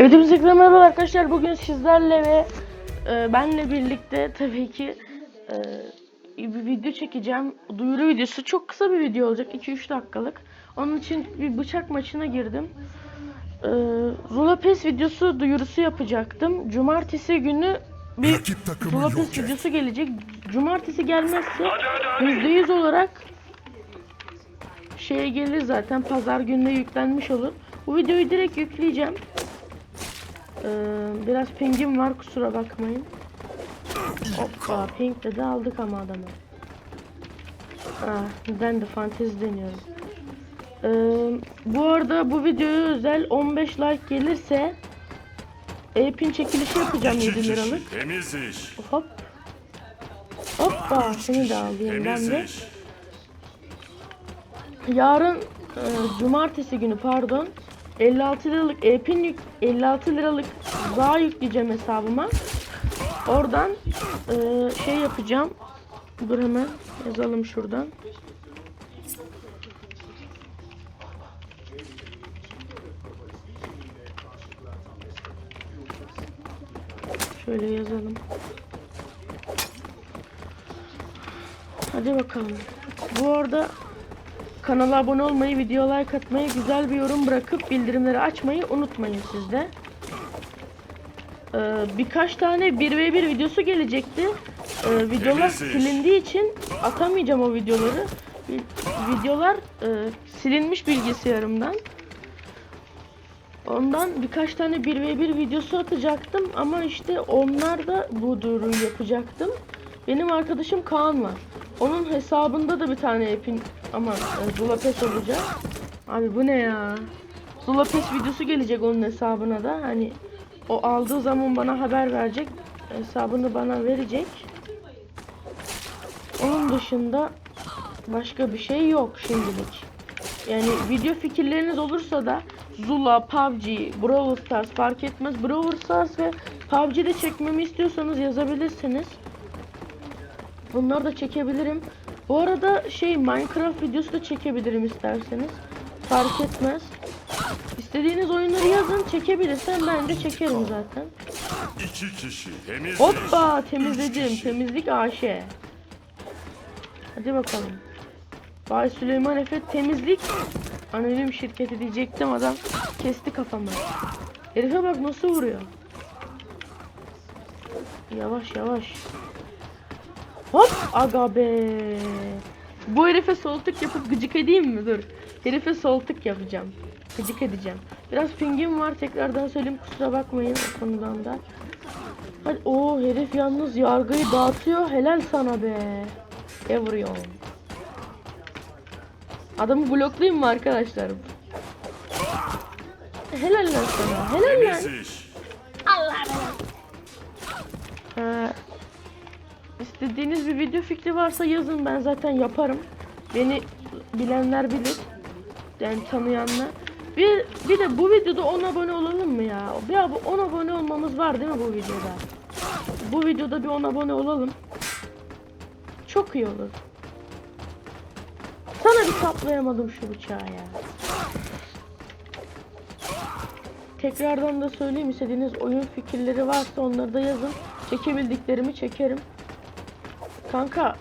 Evet hepinize merhaba arkadaşlar. Bugün sizlerle ve e, benle birlikte tabii ki e, bir video çekeceğim. Duyuru videosu. Çok kısa bir video olacak. 2-3 dakikalık. Onun için bir bıçak maçına girdim. E, Zula PES videosu duyurusu yapacaktım. Cumartesi günü bir Rakip takımı Zula yok PES et. videosu gelecek. Cumartesi gelmezse %100 olarak şeye gelir zaten. Pazar gününe yüklenmiş olur. Bu videoyu direkt yükleyeceğim. Ee, biraz pingim var kusura bakmayın. Hoppa ping de aldık ama adamı. Ah, ben de fantezi deniyorum. Ee, bu arada bu videoya özel 15 like gelirse e-pin çekilişi yapacağım 7 liralık. Temiz iş. Hop. Hoppa seni de alayım ben de. Yarın e, cumartesi günü pardon 56 liralık e-pin yük 56 liralık daha yükleyeceğim hesabıma. Oradan e, şey yapacağım. Dur hemen yazalım şuradan. Şöyle yazalım. Hadi bakalım. Bu arada Kanala abone olmayı, video like atmayı, güzel bir yorum bırakıp bildirimleri açmayı unutmayın siz de. Ee, birkaç tane 1v1 videosu gelecekti. Ee, videolar silindiği için atamayacağım o videoları. Vi- Videolar e, silinmiş bilgisayarımdan. Ondan birkaç tane 1v1 videosu atacaktım ama işte onlar da bu duyuruyu yapacaktım. Benim arkadaşım Kaan var. Onun hesabında da bir tane epin ama e, Zulapes olacak. Abi bu ne ya? Zulapes videosu gelecek onun hesabına da. Hani o aldığı zaman bana haber verecek. Hesabını bana verecek. Onun dışında başka bir şey yok şimdilik. Yani video fikirleriniz olursa da Zula, PUBG, Brawl Stars fark etmez. Brawl Stars ve PUBG'de çekmemi istiyorsanız yazabilirsiniz. Bunları da çekebilirim. Bu arada şey Minecraft videosu da çekebilirim isterseniz. Fark etmez. İstediğiniz oyunları yazın çekebilirsem ben de çekerim zaten. İki kişi. Temiz iş. Hoppa temizledim. Temizlik AŞ. Hadi bakalım. Bay Süleyman Efe temizlik anonim şirketi diyecektim adam kesti kafamı. Herife bak nasıl vuruyor. Yavaş yavaş. Hop aga be. Bu herife soltuk yapıp gıcık edeyim mi? Dur. Herife soltuk yapacağım. Gıcık edeceğim. Biraz pingim var tekrardan söyleyeyim kusura bakmayın o konudan da. Hadi o herif yalnız yargıyı dağıtıyor. Helal sana be. Vuruyorsun? Adamı bloklayayım mı arkadaşlar? Helal lan sana. Helal lan. İş. Ha, istediğiniz bir video fikri varsa yazın ben zaten yaparım. Beni bilenler bilir. Yani tanıyanlar. Bir, bir de bu videoda 10 abone olalım mı ya? Bir ab- 10 abone olmamız var değil mi bu videoda? Bu videoda bir 10 abone olalım. Çok iyi olur. Sana bir saplayamadım şu bıçağı ya. Tekrardan da söyleyeyim istediğiniz oyun fikirleri varsa onları da yazın. Çekebildiklerimi çekerim. Kanka.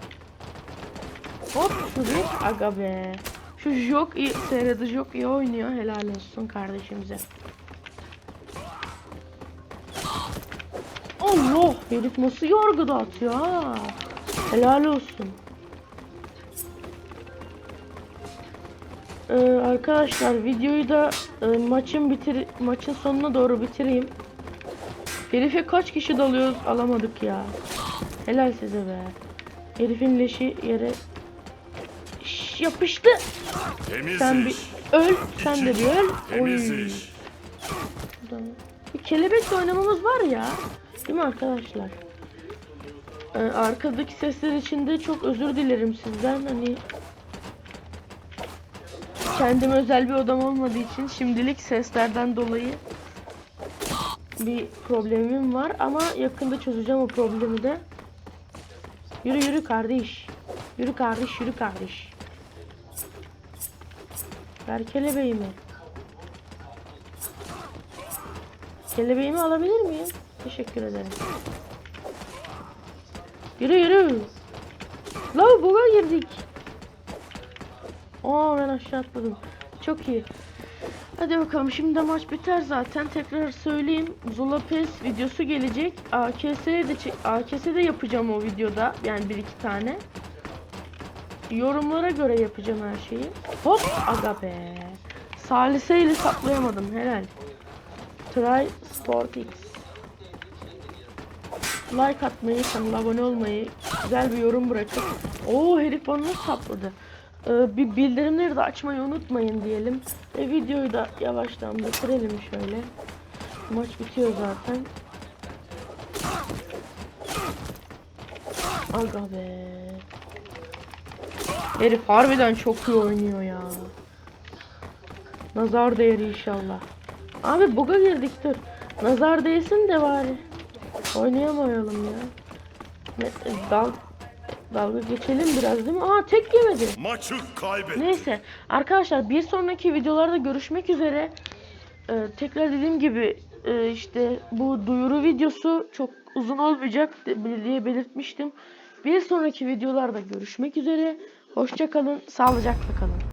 Hop şu bir aga be. Şu Jok iyi seyredi Jok iyi oynuyor. Helal olsun kardeşimize. Allah herif nasıl yorgu dağıtıyor ha. Helal olsun. Ee, arkadaşlar videoyu da e, maçın bitir maçın sonuna doğru bitireyim. Herife kaç kişi dalıyoruz alamadık ya. Helal size be. Herifin leşi yere Şş, yapıştı. Temiz Sen bir öl, sen de bir öl. Oy. Bir kelebekle oynamamız var ya. Değil mi arkadaşlar? Ee, arkadaki sesler için de çok özür dilerim sizden. Hani kendim özel bir odam olmadığı için şimdilik seslerden dolayı bir problemim var ama yakında çözeceğim o problemi de. Yürü yürü kardeş. Yürü kardeş, yürü kardeş. Ver kelebeğimi. Kelebeğimi alabilir miyim? Teşekkür ederim. Yürü yürü. La buga girdik. Aa ben aşağı atladım. Çok iyi. Hadi bakalım şimdi de maç biter zaten. Tekrar söyleyeyim. Zula Pes videosu gelecek. AKS'ye de çek- AKS'de yapacağım o videoda. Yani bir iki tane. Yorumlara göre yapacağım her şeyi. Hop aga be. Salise ile saplayamadım helal. Try Sport. Like atmayı, kanala abone olmayı, güzel bir yorum bırakın. Oo herif bana sapladı. Ee, bir bildirimleri de açmayı unutmayın diyelim. Ve videoyu da yavaştan bitirelim şöyle. Maç bitiyor zaten. Aga be. Herif harbiden çok iyi oynuyor ya. Nazar değeri inşallah. Abi buga girdik dur. Nazar değsin de bari. Oynayamayalım ya. Ne, dal, dalga geçelim biraz değil mi? Aa tek yemedi. Maçı kaybetti. Neyse arkadaşlar bir sonraki videolarda görüşmek üzere. Ee, tekrar dediğim gibi e, işte bu duyuru videosu çok uzun olmayacak diye belirtmiştim. Bir sonraki videolarda görüşmek üzere. Hoşça kalın, sağlıcakla kalın.